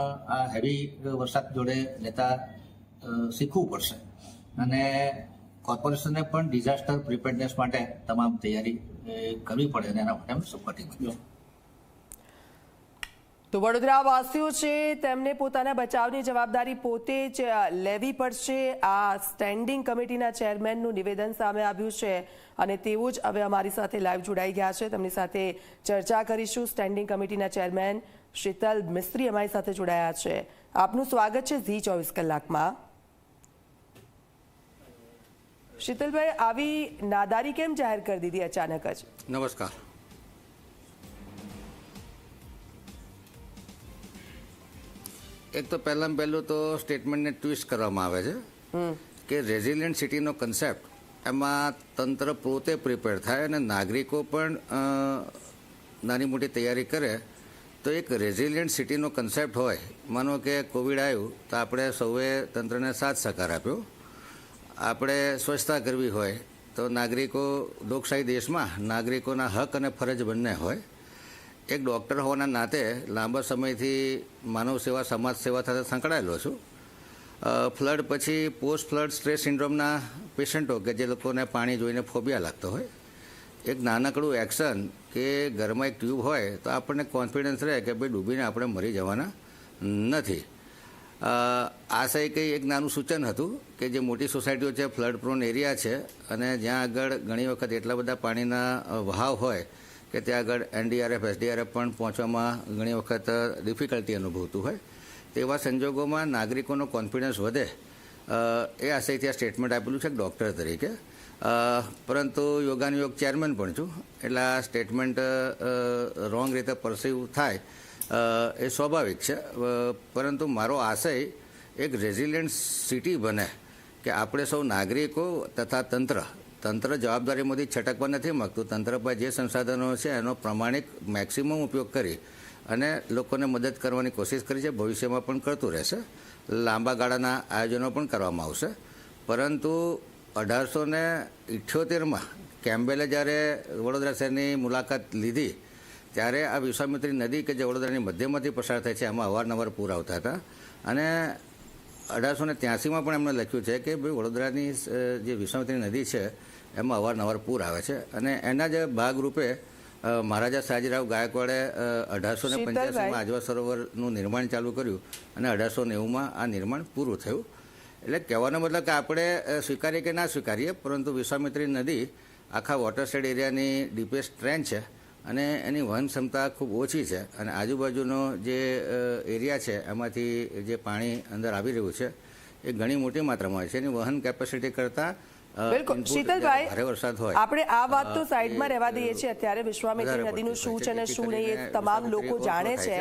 આ હેવી વરસાદ જોડે લેતા શીખવું પડશે. અને કોર્પોરેશને પણ ડિઝાસ્ટર પ્રિપેરનેસ માટે તમામ તૈયારી કરવી પડે અને એના માટે અમે સપોર્ટિંગ કરીશું તો વડોદરા વાસીઓ છે, તેમને પોતાના બચાવની જવાબદારી પોતે જ લેવી પડશે. આ સ્ટેન્ડિંગ કમિટીના ચેરમેનનું નિવેદન સામે આવ્યું છે અને તેઓ જ હવે અમારી સાથે લાઈવ જોડાઈ ગયા છે. તેમની સાથે ચર્ચા કરીશું સ્ટેન્ડિંગ કમિટીના ચેરમેન શીતલ મિસ્ત્રી અમારી સાથે જોડાયા છે. આપનું સ્વાગત છે ઝી ચોવીસ કલાકમાં. શીતલભાઈ, આવી નાદારી કેમ જાહેર કરી દીધી અચાનક જ? નમસ્કાર. એક તો પહેલાં પહેલું તો સ્ટેટમેન્ટને ટ્વિસ્ટ કરવામાં આવે છે કે રેઝિલિયન્ટ સિટીનો કન્સેપ્ટ એમાં તંત્ર પોતે પ્રિપેર થાય અને નાગરિકો પણ નાની મોટી તૈયારી કરે તો એક રેઝિલિયન્ટ સિટીનો કન્સેપ્ટ હોય માનો કે કોવિડ આવ્યું તો આપણે સૌએ તંત્રને સાથ સહકાર આપ્યો. આપણે સ્વચ્છતા કરવી હોય તો નાગરિકો લોકશાહી દેશમાં નાગરિકોના હક અને ફરજ બંને હોય. એક ડૉક્ટર હોવાના નાતે લાંબા સમયથી માનવ સેવા, સમાજ સેવા સાથે સંકળાયેલો છું. ફ્લડ પછી પોસ્ટ ફ્લડ સ્ટ્રેસ સિન્ડ્રોમના પેશન્ટો કે જે લોકોને પાણી જોઈને ફોબિયા લાગતો હોય. એક નાનકડું એક્શન કે ઘરમાં એક ટ્યુબ હોય તો આપણને કોન્ફિડન્સ રહે કે ભાઈ ડૂબીને આપણે મરી જવાના નથી. આ સહી કંઈ એક નાનું સૂચન હતું કે જે મોટી સોસાયટીઓ છે, ફ્લડ પ્રોન એરિયા છે અને જ્યાં આગળ ઘણી વખત એટલા બધા પાણીના વહાવ હોય કે ત્યાં આગળ એનડીઆરએફ, એસડીઆરએફ પણ પહોંચવામાં ઘણી વખત ડિફિકલ્ટી અનુભવતું હોય. તેવા સંજોગોમાં નાગરિકોનો કોન્ફિડન્સ વધે એ આશયથી ત્યાં સ્ટેટમેન્ટ આપેલું છે ડૉક્ટર તરીકે. પરંતુ યોગાનુયોગ ચેરમેન પણ છું. એટલે આ સ્ટેટમેન્ટ રોંગ રીતે પરસીવ થાય એ સ્વાભાવિક છે. પરંતુ મારો આશય એક રેઝિલિયન્ટ સિટી બને કે આપણે સૌ નાગરિકો તથા તંત્ર તંત્ર જવાબદારીમાંથી છટકવા નથી માગતું. તંત્ર પર જે સંસાધનો છે એનો પ્રમાણિક મેક્સિમમ ઉપયોગ કરી અને લોકોને મદદ કરવાની કોશિશ કરી છે. ભવિષ્યમાં પણ કરતું રહેશે. લાંબા ગાળાના આયોજનો પણ કરવામાં આવશે. પરંતુ અઢારસો ને ઇઠ્યોતેરમાં કેમ્બેલે જ્યારે વડોદરા શહેરની મુલાકાત લીધી, ત્યારે આ વિશ્વામિત્રી નદી કે જે વડોદરાની મધ્યમાંથી પસાર થાય છે, એમાં અવારનવાર પૂર આવતા હતા. અને અઢારસો ને ત્યાસીમાં પણ એમણે લખ્યું છે કે ભાઈ વડોદરાની જે વિશ્વામિત્રી નદી છે એમાં અવારનવાર પૂર આવે છે. અને એના જ ભાગરૂપે મહારાજા સાજીરાવ ગાયકવાડે અઢારસો ને. પંચ્યાસીમાં આજવા સરોવરનું નિર્માણ ચાલુ કર્યું અને અઢારસો નેવુંમાં આ નિર્માણ પૂરું થયું. એટલે કહેવાનો મતલબ કે આપણે સ્વીકારીએ કે ના સ્વીકારીએ પરંતુ વિશ્વામિત્રી નદી આખા વોટરશેડ એરિયાની ડીપેસ્ટ ટ્રેન છે. અને એની વહન ક્ષમતા ખૂબ ઓછી છે અને આજુબાજુનો જે એરિયા છે એમાંથી જે પાણી અંદર આવી રહ્યું છે એ ઘણી મોટી માત્રામાં હોય છે. એની વહન કેપેસિટી કરતાં બિલકુલ. શીતલભાઈ વરસાદ આપણે આ વાત તો સાઈડમાં રહેવા દઈએ છીએ અત્યારે વિશ્વામિત્રી નદીનું શું છે અને શું નહીં એ તમામ લોકો જાણે છે.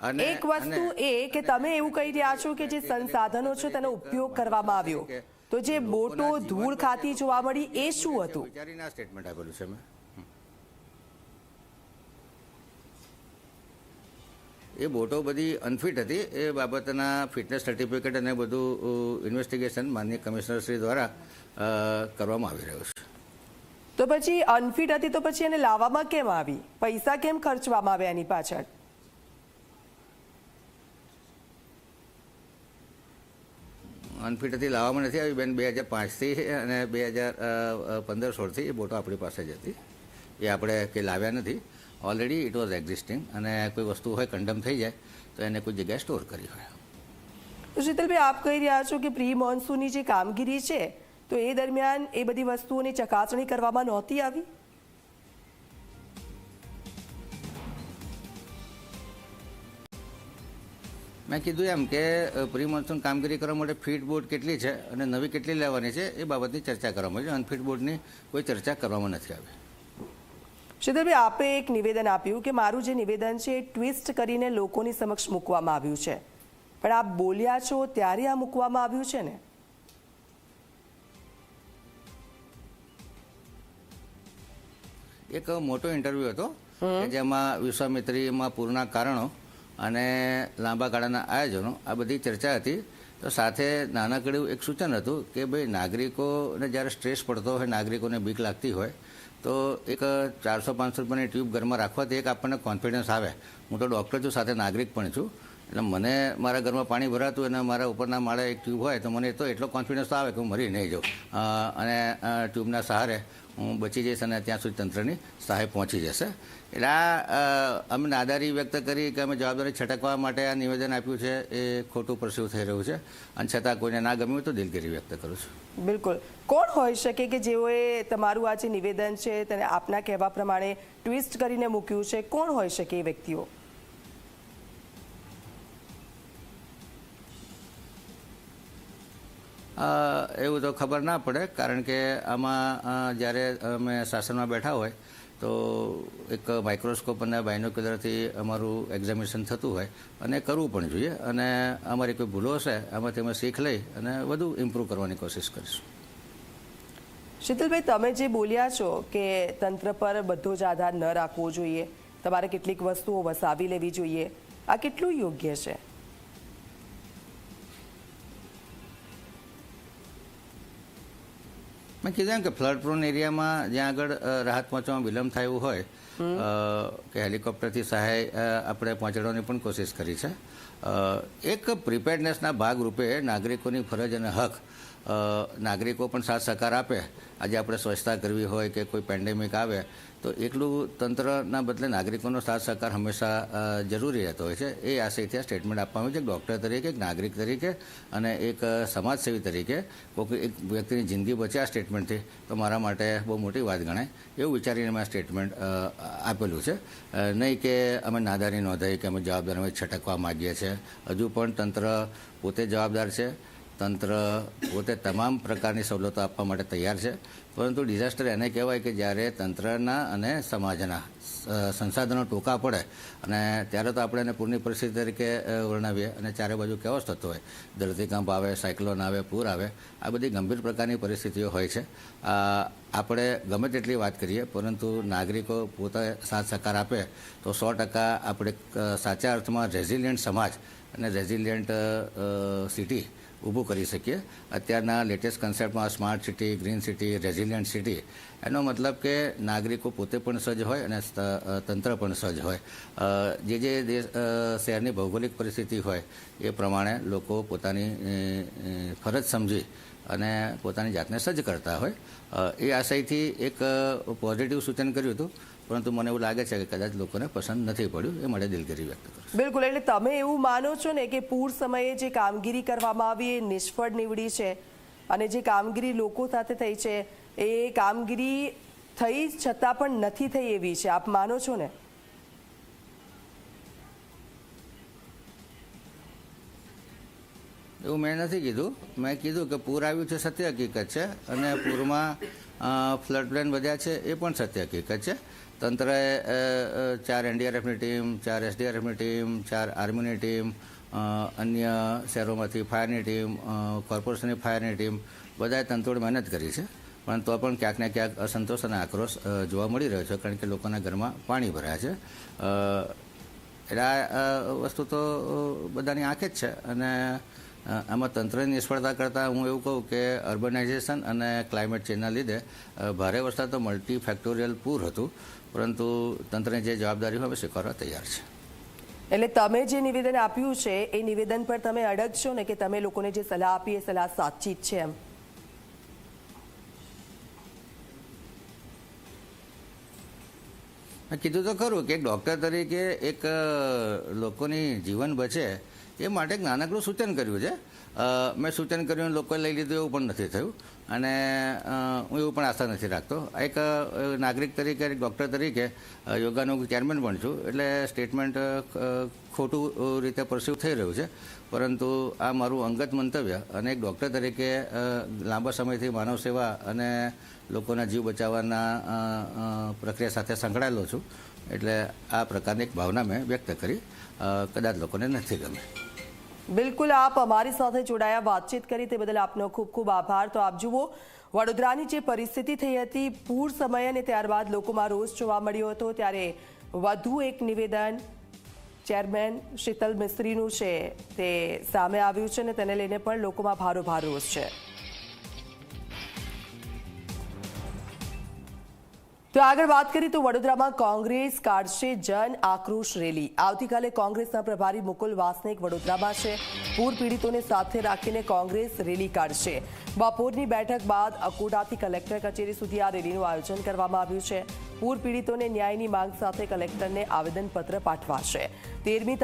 અને- એક વસ્તુ એ કે તમે એવું કહી રહ્યા છો કે જે સંસાધનો છે તેનો ઉપયોગ કરવામાં આવ્યો. તો જે બોટો ધૂળ ખાતી જોવા મળી એ શું હતું? સ્ટેટમેન્ટ આપેલું છે મેં. એ બોટો બધી અનફિટ હતી. એ બાબતના ફિટનેસ સર્ટિફિકેટ અને બધું ઇન્વેસ્ટિગેશન માનનીય કમિશનર શ્રી દ્વારા કરવામાં આવી રહ્યું છે. તો પછી અનફિટ હતી તો પછી એને લાવવામાં કેમ આવી? પૈસા કેમ ખર્ચવામાં આવ્યા એની પાછળ? અનફિટ હતી લાવવામાં નથી આવી. બેન બે હજાર પાંચથી અને બે હજાર પંદર સોળથી એ બોટો આપણી પાસે જ હતી. એ આપણે કંઈ લાવ્યા નથી. ઓલરેડી ઇટ વોઝ એક્ઝિસ્ટિંગ અને કોઈ વસ્તુ હોય કન્ડમ થઈ જાય તો એને કોઈ જગ્યાએ સ્ટોર કરી હોય. શીતલભાઈ આપ કહી રહ્યા છો કે પ્રી મોન્સૂનની જે કામગીરી છે તો એ દરમિયાન એ બધી વસ્તુઓની ચકાસણી કરવામાં નહોતી આવી? મેં કીધું એમ કે પ્રી મોન્સૂન કામગીરી કરવા માટે ફીટ બોર્ડ કેટલી છે અને નવી કેટલી લેવાની છે એ બાબતની ચર્ચા કરવામાં આવી છે. અનફીટ બોર્ડની કોઈ ચર્ચા કરવામાં નથી આવી. શીતલભાઈ આપે એક નિવેદન આપ્યું કે મારું જે નિવેદન છે એ ટ્વિસ્ટ કરીને લોકોની સમક્ષ મૂકવામાં આવ્યું છે. પણ આપ બોલ્યા છો ત્યારે આ મૂકવામાં આવ્યું છે ને? એક મોટો ઇન્ટરવ્યૂ હતો જેમાં વિશ્વામિત્રીમાં પૂરના કારણો અને લાંબા ગાળાના આયોજનો આ બધી ચર્ચા હતી. તો સાથે નાનકડું એક સૂચન હતું કે ભાઈ નાગરિકોને જ્યારે સ્ટ્રેસ પડતો હોય નાગરિકોને બીક લાગતી હોય તો એક ચારસો પાંચસો રૂપિયાની ટ્યુબ ઘરમાં રાખવાથી એક આપણને કોન્ફિડન્સ આવે. હું તો ડૉક્ટર છું, સાથે નાગરિક પણ છું. એટલે મને મારા ઘરમાં પાણી ભરાતું અને મારા ઉપરના માળે એક ટ્યુબ હોય તો મને તો એટલો કોન્ફિડન્સ તો આવે કે હું મરી નહીં જાઉં. અને ટ્યુબના સહારે હું બચી જઈશ અને ત્યાં સુધી તંત્રની સહાય પહોંચી જશે. એટલે આ અમે નાદારી વ્યક્ત કરી કે અમે જવાબદારી છટકવા માટે આ નિવેદન આપ્યું છે એ ખોટું પરસ્યું થઈ રહ્યું છે. અને છતાં કોઈને ના ગમ્યું તો દિલગીરી વ્યક્ત કરું છું. બિલકુલ. કોણ હોઈ શકે કે જેઓએ તમારું આ જે નિવેદન છે તેને આપના કહેવા પ્રમાણે ટ્વિસ્ટ કરીને મૂક્યું છે? કોણ હોઈ શકે એ વ્યક્તિઓ? એવું તો ખબર ના પડે, કારણ કે આમાં જ્યારે અમે શાસનમાં બેઠા હોય તો એક માઇક્રોસ્કોપ અને બાયનોક્યુલરથી અમારું એક્ઝામિનેશન થતું હોય અને કરવું પણ જોઈએ અને અમારી કોઈ ભૂલો હશે આમાંથી અમે શીખ લઈ અને વધુ ઇમ્પ્રૂવ કરવાની કોશિશ કરીશું. શીતલભાઈ, તમે જે બોલ્યા છો કે તંત્ર પર બધો જ આધાર ન રાખવો જોઈએ, તમારે કેટલીક વસ્તુઓ વસાવી લેવી જોઈએ, આ કેટલું યોગ્ય છે? મેં કીધું એમ કે ફ્લડ પ્રોન એરિયામાં જ્યાં આગળ રાહત પહોંચવામાં વિલંબ થાય એવું હોય કે હેલિકોપ્ટરથી સહાય આપણે પહોંચાડવાની પણ કોશિશ કરી છે. એક પ્રિપેરનેસના ભાગરૂપે નાગરિકોની ફરજ અને હક નાગરિકો પણ સાથ સહકાર આપે. આજે આપણે સ્વચ્છતા કરવી હોય કે કોઈ પેન્ડેમિક આવે, તો એકલું તંત્રના બદલે નાગરિકોનો સાથ સહકાર હંમેશા જરૂરી રહેતો હોય છે. એ આશયથી આ સ્ટેટમેન્ટ આપવામાં છે. ડૉક્ટર તરીકે, એક નાગરિક તરીકે અને એક સમાજસેવી તરીકે કોઈ એક વ્યક્તિની જિંદગી બચે આ સ્ટેટમેન્ટથી તો મારા માટે બહુ મોટી વાત ગણાય. એવું વિચારીને મેં આ સ્ટેટમેન્ટ આપેલું છે. નહીં કે અમે નાદારી નોંધાઈ કે અમે જવાબદારી છટકવા માગીએ છીએ. હજુ પણ તંત્ર પોતે જવાબદાર છે. તંત્ર પોતે તમામ પ્રકારની સવલતો આપવા માટે તૈયાર છે. પરંતુ ડિઝાસ્ટર એને કહેવાય કે જ્યારે તંત્રના અને સમાજના સંસાધનો ટોકા પડે અને ત્યારે તો આપણે એને પૂરની પરિસ્થિતિ તરીકે વર્ણવીએ અને ચારે બાજુ કેવો થતો હોય. ધરતીકંપ આવે, સાયક્લોન આવે, પૂર આવે, આ બધી ગંભીર પ્રકારની પરિસ્થિતિઓ હોય છે. આપણે ગમે તેટલી વાત કરીએ, પરંતુ નાગરિકો પોતે સાથ સહકાર આપે, તો સો ટકા આપણે સાચા અર્થમાં રેઝિલિયન્ટ સમાજ અને રેઝિલિયન્ટ સિટી ઊભું કરી શકીએ. અત્યારના latest કન્સેપ્ટમાં smart city green city resilient city એનો મતલબ કે નાગરિકો પોતે પણ સજ્જ હોય અને તંત્ર પણ સજ્જ હોય. જે જે દેશ શહેરની ભૌગોલિક પરિસ્થિતિ હોય, એ પ્રમાણે લોકો પોતાની ફરજ સમજી અને પોતાની જાતને સજ્જ કરતા હોય. એ આશયથી એક પોઝિટિવ સૂચન કર્યું હતું. પરંતુ મને એવું લાગે છે કે કદાચ લોકોને પસંદ નથી પડ્યું એ માટે દિલગીરી વ્યક્ત કરું બિલકુલ એટલે તમે એવું માનો છો ને કે પૂર સમયે જે કામગીરી કરવામાં આવી એ નિષ્ફળ નીવડી છે અને જે કામગીરી લોકો સાથે થઈ છે એ કામગીરી થઈ છતાં પણ નથી થઈ એવી છે? આપ માનો છો ને? એવું મેં નથી કીધું. મેં કીધું કે પૂર આવ્યું છે સત્ય હકીકત છે અને પૂરમાં ફ્લડ પ્લેન વધ્યા છે, એ પણ સત્ય હકીકત છે. તંત્રએ ચાર એનડીઆરએફની ટીમ, ચાર એસડીઆરએફની ટીમ, ચાર આર્મીની ટીમ અન્ય શહેરોમાંથી ફાયરની ટીમ કોર્પોરેશનની ફાયરની ટીમ, બધાએ તંતોડ મહેનત કરી છે. પણ તો પણ ક્યાંક ને ક્યાંક અસંતોષ અને આક્રોશ જોવા મળી રહ્યો છે, કારણ કે લોકોના ઘરમાં પાણી ભરાયા છે. એટલે આ વસ્તુ તો બધાની આંખે જ છે. અને આમાં તંત્રની નિષ્ફળતા કરતાં હું એવું કહું કે અર્બનાઇઝેશન અને ક્લાઇમેટ ચેન્જના લીધે ભારે વરસાદ તો મલ્ટી ફેક્ટોરિયલ પૂર હતું પરંતુ તંત્રની જે જવાબદારી હોય સ્વીકારવા તૈયાર છે. એટલે તમે જે નિવેદન આપ્યું છે એ નિવેદન પર તમે અડગ છો ને કે તમે લોકોને જે સલાહ આપી એ સલાહ સાચી જ છે એમ? કીધું તો ખરું કે એક ડૉક્ટર તરીકે એક લોકોની જીવન બચે એ માટે એક નાનકડું સૂચન કર્યું છે. મેં સૂચન કર્યું, લોકોએ લઈ લીધું એવું પણ નથી થયું. અને હું એવું પણ આશા નથી રાખતો. એક નાગરિક તરીકે, એક ડૉક્ટર તરીકે યોગાનું ચેરમેન પણ છું. એટલે સ્ટેટમેન્ટ ખોટું રીતે પરસ્યુ થઈ રહ્યું છે. પરંતુ આ મારું અંગત મંતવ્ય અને એક ડૉક્ટર તરીકે લાંબા સમયથી માનવ સેવા અને લોકોના જીવ બચાવવાના પ્રક્રિયા સાથે સંકળાયેલો છું. એટલે આ પ્રકારની એક ભાવના મેં વ્યક્ત કરી. કદાચ લોકોને નથી ગમી. બિલકુલ આપ અમારી સાથે જોડાયા, વાતચીત કરી તે બદલ આપનો ખૂબ ખૂબ આભાર. તો આપ જુઓ, વડોદરાની જે પરિસ્થિતિ થઈ હતી, પૂર સમયે અને ત્યારબાદ લોકોમાં રોષ જોવા મળ્યો હતો, ત્યારે વધુ એક નિવેદન ચેરમેન શીતલ મિસ્ત્રીનું છે, તે સામે આવ્યું છે અને તેને લઈને પણ લોકોમાં ભારોભાર રોષ છે. તો આગળ વાત કરીએ તો વડોદરામાં કોંગ્રેસ કાઢશે જન આક્રોશ રેલી. આવતીકાલે કોંગ્રેસના પ્રભારી મુકુલ વાસનિક વડોદરામાં છે. પૂર પીડિતોને સાથે રાખીને કોંગ્રેસ રેલી કાઢશે. બપોરની બેઠક બાદ અકોટાથી કલેક્ટર કચેરી સુધી આ રેલીનું આયોજન કરવામાં આવ્યું છે. પૂર પીડિતોને ન્યાયની માંગ સાથે કલેક્ટરને આવેદનપત્ર પાઠવાશે. તેરમી